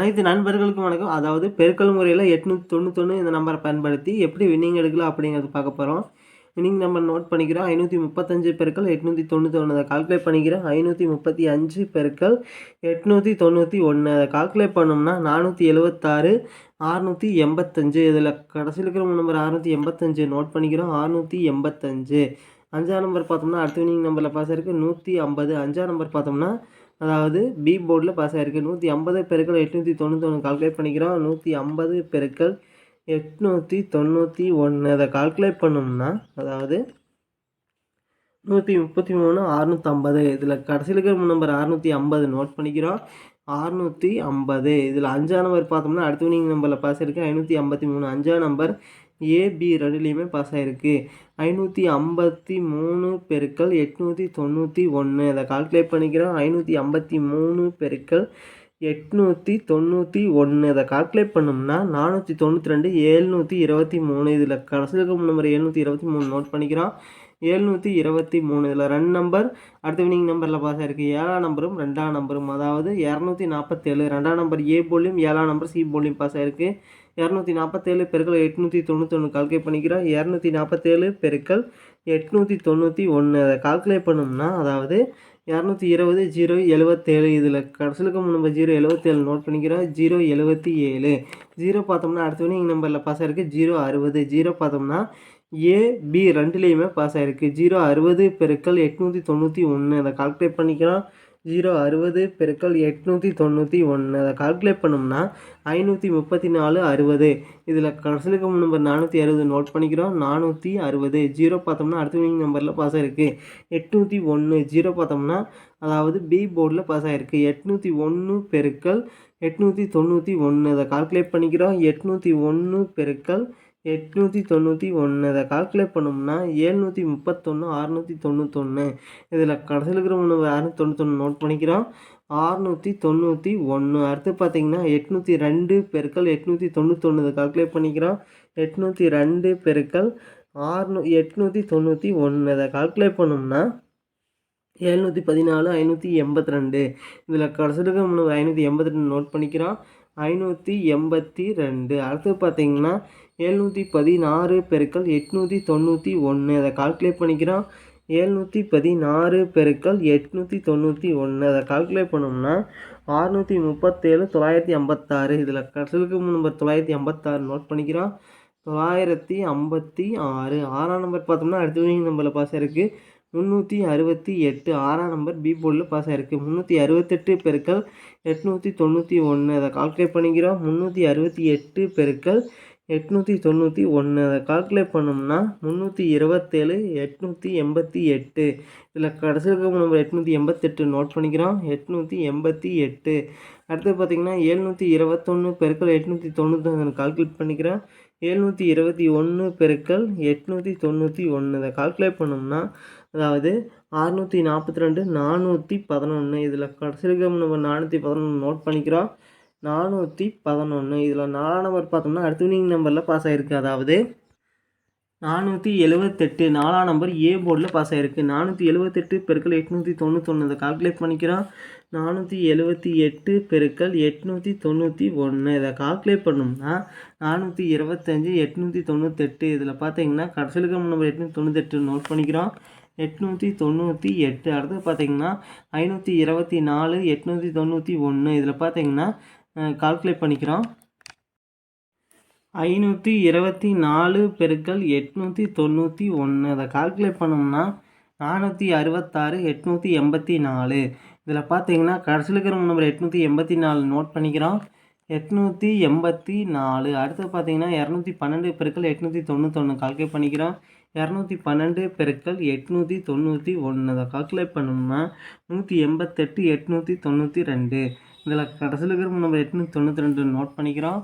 அனைத்து நண்பர்களுக்கும் வணக்கம். அதாவது பெருக்கல் முறையில் எட்நூற்றி தொண்ணூத்தொன்று இந்த நம்பரை பயன்படுத்தி எப்படி வின்னிங் எடுக்கலாம் அப்படிங்கிறது பார்க்க போகிறோம் வின்னிங் நம்பர் நோட் பண்ணிக்கிறோம் ஐநூற்றி முப்பத்தஞ்சு பெருக்கள் எட்நூற்றி தொண்ணூற்றி அதை கால்குலேட் பண்ணிக்கிறோம் ஐநூற்றி முப்பத்தி அஞ்சு பெருக்கள் எட்நூற்றி தொண்ணூற்றி ஒன்று அதை கால்குலேட் பண்ணோம்னா நானூற்றி எழுபத்தாறு ஆறுநூற்றி எண்பத்தஞ்சு. இதில் கடைசியில் இருக்கிற நம்பர் அறுநூற்றி எண்பத்தஞ்சு நோட் பண்ணிக்கிறோம். அறுநூற்றி எண்பத்தஞ்சு. அஞ்சாம் நம்பர் பார்த்தோம்னா அடுத்த வின்னிங் நம்பரில் பாஸ் நூற்றி ஐம்பது. அஞ்சாம் நம்பர் பார்த்தோம்னா அதாவது பி போர்டில் பாஸ் ஆகிருக்கு நூற்றி ஐம்பது பெருக்கள் எட்நூற்றி தொண்ணூத்தொன்று கால்குலேட் பண்ணிக்கிறோம். நூற்றி ஐம்பது பெருக்கள் எட்நூற்றி தொண்ணூற்றி ஒன்று அதை கால்குலேட் பண்ணோம்னா அதாவது நூற்றி முப்பத்தி மூணு அறுநூற்றம்பது இதில் கடைசியில் இருக்கிற நம்பர் அறுநூற்றி ஐம்பது நோட் பண்ணிக்கிறோம். அறுநூற்றி ஐம்பது. இதில் அஞ்சாம் நம்பர் பார்த்தோம்னா அடுத்த வினிங் நம்பரில் பாஸ் இருக்குது ஐநூற்றி ஐம்பத்தி மூணு. அஞ்சாம் நம்பர் ஏபி ரெண்டுலேயுமே பாஸ் ஆகிருக்கு ஐநூற்றி ஐம்பத்தி மூணு பெருக்கள் எட்நூற்றி தொண்ணூற்றி ஒன்று அதை கால்குலேட் பண்ணிக்கிறோம். ஐநூற்றி ஐம்பத்தி மூணு பெருக்கள் எட்நூற்றி தொண்ணூற்றி ஒன்று அதை கால்குலேட் பண்ணோம்னா நானூற்றி தொண்ணூற்றி ரெண்டு ஏழ்நூற்றி இருபத்தி மூணு. இதில் கடைசியில் நம்பர் ஏழ்நூற்றி இருபத்தி மூணு நோட் பண்ணிக்கிறோம். ஏழ்நூற்றி இருபத்தி மூணு. இதில் ரெண்டு நம்பர் அடுத்த வினிங் நம்பரில் பாஸ் ஆகிருக்கு ஏழாம் நம்பரும் ரெண்டாம் நம்பரும் அதாவது இரநூத்தி நாற்பத்தேழு ரெண்டாம் நம்பர் ஏ போலியும் ஏழாம் நம்பர் சி போலியும் பாஸ் ஆகிருக்கு இரநூத்தி நாற்பத்தேழு பெருக்கள் எட்நூற்றி தொண்ணூத்தொன்று கால்குலேட் பண்ணிக்கிறோம். இரநூத்தி நாற்பத்தேழு பெருக்கள் எட்நூற்றி தொண்ணூற்றி ஒன்று அதை கால்குலேட் பண்ணோம்னா அதாவது இரநூத்தி இருபது ஜீரோ எழுபத்தேழு இதில் கடைசிலுக்கு நம்ம ஜீரோ எழுபத்தேழு நோட் பண்ணிக்கிறோம். ஜீரோ எழுபத்தி ஏழு ஜீரோ பார்த்தோம்னா அடுத்த இங்கே நம்பரில் பாஸ் ஆகிருக்கு ஜீரோ அறுபது. ஜீரோ பார்த்தோம்னா ஏ பி ரெண்டுலேயுமே பாஸ் ஆகிருக்கு ஜீரோ அறுபது பெருக்கள் எட்நூற்றி தொண்ணூற்றி ஒன்று அதை கால்குலேட் பண்ணிக்கிறோம். ஜீரோ அறுபது பெருக்கல் எட்நூற்றி தொண்ணூற்றி ஒன்று அதை கால்குலேட் பண்ணோம்னா ஐநூற்றி முப்பத்தி நாலு அறுபது. இதில் கடைசிலுக்கு நம்பர் நானூற்றி அறுபது நோட் பண்ணிக்கிறோம். நானூற்றி அறுபது. ஜீரோ பார்த்தோம்னா அடுத்த வினிங் நம்பரில் பாஸ் ஆகிருக்கு எட்நூற்றி ஒன்று ஜீரோ பார்த்தோம்னா அதாவது பி போர்டில் பாஸ் ஆகிருக்கு எட்நூற்றி ஒன்று பெருக்கல் எட்நூற்றி தொண்ணூற்றி ஒன்று அதை கால்குலேட் பண்ணிக்கிறோம். எட்நூற்றி ஒன்று பெருக்கல் எட்நூற்றி தொண்ணூற்றி ஒன்று அதை கால்குலேட் பண்ணோம்னா ஏழ்நூற்றி முப்பத்தொன்று அறுநூற்றி தொண்ணூத்தொன்று இதில் கடைசியில் இருக்கிற ஒன்று அறுநூற்றி தொண்ணூத்தொன்று நோட் பண்ணிக்கிறோம். ஆறுநூற்றி தொண்ணூற்றி ஒன்று அடுத்து பார்த்தீங்கன்னா எட்நூற்றி ரெண்டு பெருக்கள் எட்நூற்றி தொண்ணூத்தொன்று இதை கால்குலேட் பண்ணிக்கிறோம். எட்நூற்றி ரெண்டு பெருக்கள் ஆறுநூ எட்நூற்றி தொண்ணூற்றி ஒன்று அதை கால்குலேட் பண்ணோம்னா எழுநூற்றி பதினாலு ஐநூற்றி எண்பத்தி ரெண்டு. இதில் கடைசியில் இருக்கிற ஐநூற்றி எண்பத்தி ரெண்டு நோட் பண்ணிக்கிறோம். ஐநூற்றி எண்பத்தி ரெண்டு. அடுத்து பார்த்தீங்கன்னா எழுநூற்றி பதினாறு பெருக்கள் எட்நூற்றி தொண்ணூற்றி ஒன்று அதை கால்குலேட் பண்ணிக்கிறோம். எழுநூற்றி பதினாறு பெருக்கள் எட்நூற்றி தொண்ணூற்றி ஒன்று அதை கால்குலேட் பண்ணோம்னா ஆறுநூற்றி முப்பத்தேழு தொள்ளாயிரத்தி ஐம்பத்தாறு. இதில் கடைசிக்கு நம்பர் தொள்ளாயிரத்தி ஐம்பத்தாறு நோட் பண்ணிக்கிறோம். தொள்ளாயிரத்தி ஐம்பத்தி ஆறு. ஆறாம் நம்பர் பார்த்தோம்னா அடுத்த நம்பரில் பாஸ் ஆயிருக்கு. முந்நூற்றி அறுபத்தி எட்டு. ஆறாம் நம்பர் பி போர்டில் பாஸ் ஆயிருக்கு. முந்நூற்றி அறுபத்தெட்டு பெருக்கள் எட்நூற்றி தொண்ணூற்றி ஒன்று அதை கால்குலேட் பண்ணிக்கிறோம். முந்நூற்றி அறுபத்தி எட்டு பெருக்கள் எட்நூற்றி தொண்ணூற்றி ஒன்று அதை கால்குலேட் பண்ணோம்னா முந்நூற்றி இருபத்தேழு எட்நூற்றி எண்பத்தி எட்டு. இதில் கடைசி இருக்க நம்பர் எட்நூற்றி எண்பத்தெட்டு நோட் பண்ணிக்கிறோம். எட்நூற்றி எண்பத்தி எட்டு. அடுத்து பார்த்திங்கன்னா எழுநூற்றி இருபத்தொன்று பெருக்கள் எட்நூற்றி தொண்ணூற்றி கால்குலேட் பண்ணிக்கிறேன். ஏழ்நூற்றி இருபத்தி ஒன்று பெருக்கள் எட்நூற்றி தொண்ணூற்றி ஒன்று இதை கால்குலேட் பண்ணோம்னா அதாவது அறுநூற்றி நாற்பத்தி ரெண்டு நானூற்றி பதினொன்று இதில் கடைசி இருக்க நம்ம நானூற்றி பதினொன்று நோட் பண்ணிக்கிறோம். நானூற்றி பதினொன்று இதில் நாலாம் நம்பர் பார்த்தோம்னா அடுத்த வினிங் நம்பரில் பாஸ் ஆகிருக்கு அதாவது நானூற்றி எழுபத்தெட்டு நாலாம் நம்பர் ஏ போர்டில் பாஸ் ஆகிருக்கு நானூற்றி எழுபத்தெட்டு பெருக்கள் எட்நூற்றி தொண்ணூத்தொன்று இதை கால்குலேட் பண்ணிக்கிறோம். நானூற்றி எழுபத்தி எட்டு பெருக்கள் எட்நூற்றி தொண்ணூற்றி ஒன்று இதை கால்குலேட் பண்ணோம்னா நானூற்றி இருபத்தஞ்சி எட்நூற்றி தொண்ணூத்தெட்டு. இதில் பார்த்தீங்கன்னா கடைசியில் நம்பர் எட்நூற்றி தொண்ணூத்தெட்டு நோட் பண்ணிக்கிறோம். எட்நூற்றி தொண்ணூற்றி எட்டு. அடுத்து பார்த்தீங்கன்னா ஐநூற்றி இருபத்தி நாலு எட்நூற்றி தொண்ணூற்றி ஒன்று இதில் பார்த்தீங்கன்னா கால்குலேட் பண்ணிக்கிறோம் ஐநூற்றி இருபத்தி நாலு பெருக்கள் எட்நூற்றி தொண்ணூற்றி ஒன்று அதை கால்குலேட் பண்ணோம்னா நானூற்றி அறுபத்தாறு எட்நூற்றி எண்பத்தி நாலு. இதில் பார்த்தீங்கன்னா கடைசியில் இருக்கிற நம்பர் எட்நூற்றி எண்பத்தி நாலு நோட் பண்ணிக்கிறோம் எட்நூற்றி எண்பத்தி நாலு. அடுத்து பார்த்தீங்கன்னா இரநூத்தி பன்னெண்டு பெருக்கள் எட்நூற்றி தொண்ணூத்தொன்று கால்குலேட் பண்ணிக்கிறோம் இரநூத்தி பன்னெண்டு பெருக்கள் எட்நூற்றி தொண்ணூற்றி ஒன்று. அதை கால்குலேட் பண்ணோம்னா நூற்றி எண்பத்தெட்டு எட்நூற்றி தொண்ணூற்றி ரெண்டு. இதில் கடைசியில் இருக்கிற நம்ம எட்நூற்றி தொண்ணூற்றி ரெண்டு நோட் பண்ணிக்கிறோம்.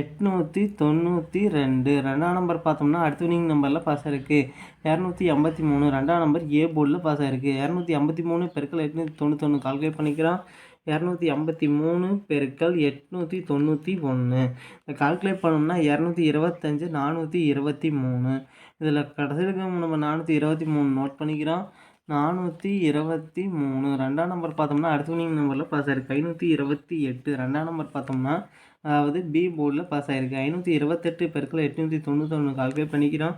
எட்நூற்றி தொண்ணூற்றி ரெண்டு. ரெண்டாம் நம்பர் பார்த்தோம்னா அடுத்த வினிங் நம்பரில் பாஸ் ஆகிருக்கு இரநூத்தி ஐம்பத்தி மூணு. ரெண்டாம் நம்பர் ஏ போர்டில் பாஸ் ஆயிருக்கு. இரநூத்தி ஐம்பத்தி மூணு பெருக்கள் எட்நூற்றி தொண்ணூத்தொன்று கால்குலேட் பண்ணிக்கிறோம். இரநூத்தி ஐம்பத்தி மூணு பெருக்கள் எட்நூற்றி தொண்ணூற்றி ஒன்று. இதை கால்குலேட் பண்ணோம்னா இரநூத்தி இருபத்தஞ்சு நானூற்றி இருபத்தி மூணு. இதில் கடைசியில் நம்ம நானூற்றி இருபத்தி மூணு நோட் பண்ணிக்கிறோம். நானூற்றி இருபத்தி மூணு. ரெண்டாம் நம்பர் பார்த்தோம்னா அடுத்த வினிங் நம்பரில் பாஸ் ஆயிருக்கு. ஐநூற்றி இருபத்தி எட்டு. ரெண்டாம் நம்பர் பார்த்தோம்னா அதாவது பி போர்டில் பாஸ் ஆயிருக்கு. ஐநூற்றி இருபத்தெட்டு பெருக்கள் எட்நூற்றி தொண்ணூத்தொன்று கால்குலேட் பண்ணிக்கிறோம்.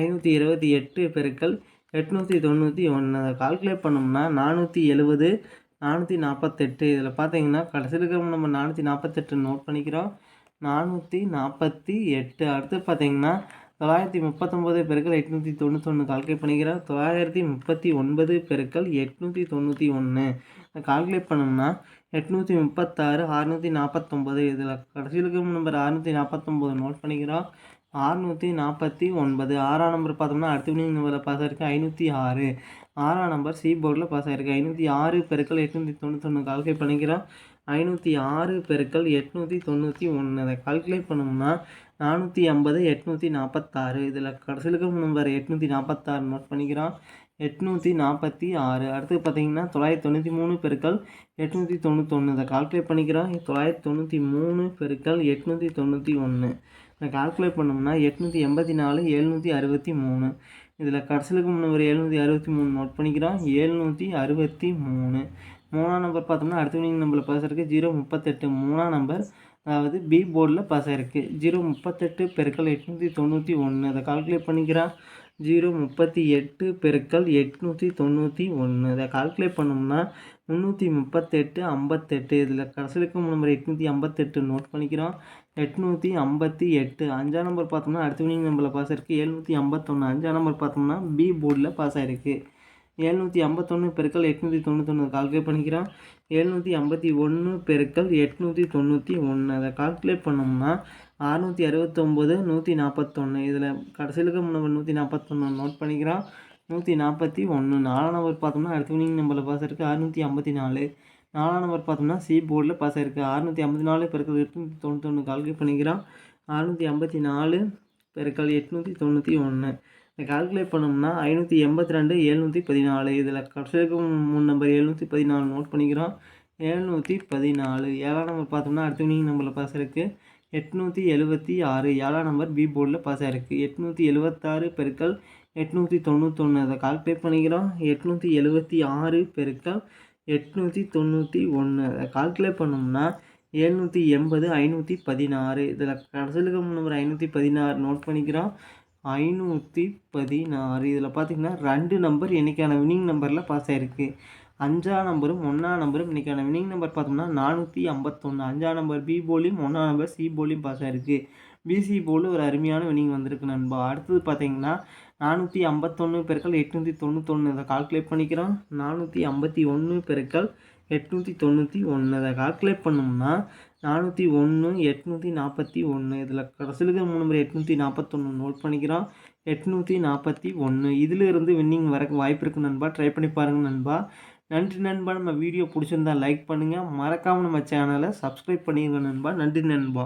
ஐநூற்றி இருபத்தி எட்டு பெருக்கள் எட்நூற்றி தொண்ணூற்றி ஒன்று. அதை கால்குலேட் பண்ணோம்னா நானூற்றி எழுபது நானூற்றி நாற்பத்தெட்டு இதில் பார்த்தீங்கன்னா கடைசியில் இருக்கிற நம்ம நானூற்றி நாற்பத்தெட்டு நோட் பண்ணிக்கிறோம். நானூற்றி நாற்பத்தி எட்டு. அடுத்து பார்த்தீங்கன்னா தொள்ளாயிரத்தி முப்பத்தொம்போது பெருக்கள் எட்நூற்றி தொண்ணூத்தொன்று கால்குலேட் பண்ணிக்கிறோம். தொள்ளாயிரத்தி முப்பத்தி ஒன்பது பெருக்கள் எட்நூற்றி தொண்ணூற்றி ஒன்று. கால்குலேட் பண்ணோம்னா எட்நூற்றி முப்பத்தாறு அறுநூற்றி நாற்பத்தொம்போது இதில் கடைசியில் இருக்கிற நம்பர் அறுநூற்றி நாற்பத்தொம்போது நோட் பண்ணிக்கிறோம். அறுநூற்றி நாற்பத்தி ஒன்பது. ஆறாம் நம்பர் பார்த்தோம்னா அடுத்த நம்பரில் பாஸ் ஐநூற்றி ஆறு. ஆறாம் நம்பர் சி போர்டில் பாஸ் ஆகிருக்கு ஐநூற்றி ஆறு பெருக்கள் எட்நூற்றி தொண்ணூத்தொன்று கால்குலேட் பண்ணிக்கிறோம் ஐநூற்றி ஆறு பெருக்கள் எட்நூற்றி தொண்ணூற்றி ஒன்று அதை கால்குலேட் பண்ணோம்னா நானூற்றி ஐம்பது எட்நூற்றி நாற்பத்தாறு இதில் கடைசியில் நம்பர் எட்நூற்றி நாற்பத்தாறு நோட் பண்ணிக்கிறோம். எட்நூற்றி நாற்பத்தி ஆறு. அடுத்து பார்த்தீங்கன்னா தொள்ளாயிரத்தி தொண்ணூற்றி மூணு பெருக்கள் எட்நூற்றி தொண்ணூத்தொன்று இதை கால்குலேட் பண்ணிக்கிறோம். தொள்ளாயிரத்தி தொண்ணூற்றி மூணு பெருக்கள் எட்நூற்றி தொண்ணூற்றி ஒன்று இதை கால்குலேட் பண்ணோம்னா எட்நூற்றி எண்பத்தி நாலு எழுநூற்றி அறுபத்தி மூணு. இதில் கடைசிலுக்கு நம்பர் எழுநூற்றி அறுபத்தி மூணு நோட் பண்ணிக்கிறோம். எழுநூற்றி அறுபத்தி மூணு. மூணாம் நம்பர் பார்த்தோம்னா அடுத்த வினிங் நம்பரில் பாஸ் இருக்குது ஜீரோ முப்பத்தெட்டு மூணாம் நம்பர் அதாவது பி போர்டில் பாஸ் இருக்குது ஜீரோ முப்பத்தெட்டு பெருக்கள் எட்நூற்றி தொண்ணூற்றி ஒன்று அதை கால்குலேட் பண்ணிக்கிறான் ஜீரோ முப்பத்தி எட்டு பெருக்கள் எட்நூற்றி தொண்ணூற்றி ஒன்று இதை கால்குலேட் பண்ணோம்னா முந்நூற்றி முப்பத்தெட்டு ஐம்பத்தெட்டு இதில் கடைசிலுக்கும் நம்பர் எட்நூற்றி ஐம்பத்தெட்டு நோட் பண்ணிக்கிறோம் எட்நூற்றி ஐம்பத்தி எட்டு அஞ்சாம் நம்பர் பார்த்தோம்னா அடுத்த வினிங் நம்பரில் பாஸ் ஆயிருக்கு எழுநூற்றி ஐம்பத்தொன்று அஞ்சாம் நம்பர் பார்த்தோம்னா பி போர்டில் பாஸ் ஆயிருக்கு எழுநூற்றி ஐம்பத்தொன்று பெருக்கள் எட்நூற்றி தொண்ணூத்தொன்று கால்குலேட் பண்ணிக்கிறோம். எழுநூற்றி ஐம்பத்தி ஒன்று பெருக்கள் எட்நூற்றி தொண்ணூற்றி ஒன்று அதை கால்குலேட் பண்ணோம்னா அறுநூற்றி அறுபத்தொம்போது நூற்றி நாற்பத்தொன்று இதில் கடைசியிலுக்கு இருக்க நூற்றி நாற்பத்தொன்று நோட் பண்ணிக்கிறோம். நூற்றி நாற்பத்தி ஒன்று நாலாம் நம்பர் பார்த்தோம்னா அடுத்த வினிங் நம்பரில் பாஸ் இருக்குது அறுநூற்றி ஐம்பத்தி நாலு. நாலாம் நம்பர் பார்த்தோம்னா சி போர்டில் பாஸ் ஆயிருக்கு. அறுநூற்றி ஐம்பத்தி நாலு பெருக்கள் எட்நூற்றி தொண்ணூத்தொன்று கால்குலேட் பண்ணிக்கிறோம். அறுநூற்றி ஐம்பத்தி நாலு பெருக்கள் எட்நூற்றி தொண்ணூற்றி ஒன்று கால்குலேட் பண்ணோம்னா ஐநூற்றி எண்பத்தி ரெண்டு எழுநூற்றி பதினாலு. இதில் கடைசிக்கு மூணு நம்பர் எழுநூற்றி பதினாலு நோட் பண்ணிக்கிறோம். எழுநூற்றி பதினாலு. ஏழாம் நம்பர் பார்த்தோம்னா அடுத்த வினிங் நம்பரில் பாஸ் இருக்குது எட்நூற்றி எழுபத்தி ஆறு. ஏழாம் நம்பர் பி போர்டில் பாஸ் ஆகிருக்கு எட்நூற்றி எழுபத்தாறு பெருக்கள் எட்நூற்றி தொண்ணூத்தொன்று அதை கால்குலேட் பண்ணிக்கிறோம். எட்நூற்றி எழுபத்தி ஆறு பெருக்கள் எட்நூற்றி தொண்ணூற்றி ஒன்று அதை கால்குலேட் பண்ணோம்னா எழுநூற்றி எண்பது ஐநூற்றி பதினாறு. இதில் கடைசியில் நம்பர் ஐநூற்றி பதினாறு நோட் பண்ணிக்கிறோம். ஐநூற்றி பதினாறு. இதில் பார்த்தீங்கன்னா ரெண்டு நம்பர் இன்றைக்கான வினிங் நம்பரில் பாஸ் ஆகிருக்கு அஞ்சாம் நம்பரும் ஒன்றாம் நம்பரும் இன்றைக்கான வினிங் நம்பர் பார்த்தோம்னா நானூற்றி ஐம்பத்தொன்று அஞ்சாம் நம்பர் பி போலியும் ஒன்றாம் நம்பர் சி போலியும் பாஸ் ஆகிருக்கு பிசி போல் ஒரு அருமையான வினிங் வந்திருக்கு நண்பா. அடுத்தது பார்த்தீங்கன்னா நானூற்றி ஐம்பத்தொன்று பெருக்கள் எட்நூற்றி தொண்ணூத்தொன்று இதை கால்குலேட் பண்ணிக்கிறோம். நானூற்றி ஐம்பத்தி ஒன்று பெருக்கள் எட்நூற்றி தொண்ணூற்றி ஒன்று அதை கால்குலேட் பண்ணோம்னா நானூற்றி ஒன்று எட்நூற்றி நாற்பத்தி ஒன்று இதில் கடைசியில் மூணு நம்பர் எட்நூற்றி நாற்பத்தொன்று நோட் பண்ணிக்கிறோம் எட்நூற்றி நாற்பத்தி ஒன்று இதிலிருந்து வின்னிங் வர வாய்ப்பு இருக்குது நண்பா. ட்ரை பண்ணி பாருங்கள் நண்பா. நன்றி நண்பா. நம்ம வீடியோ பிடிச்சிருந்தா லைக் பண்ணுங்கள் மறக்காமல் நம்ம சேனலை சப்ஸ்கிரைப் பண்ணிடுங்க நண்பா. நன்றி நண்பா.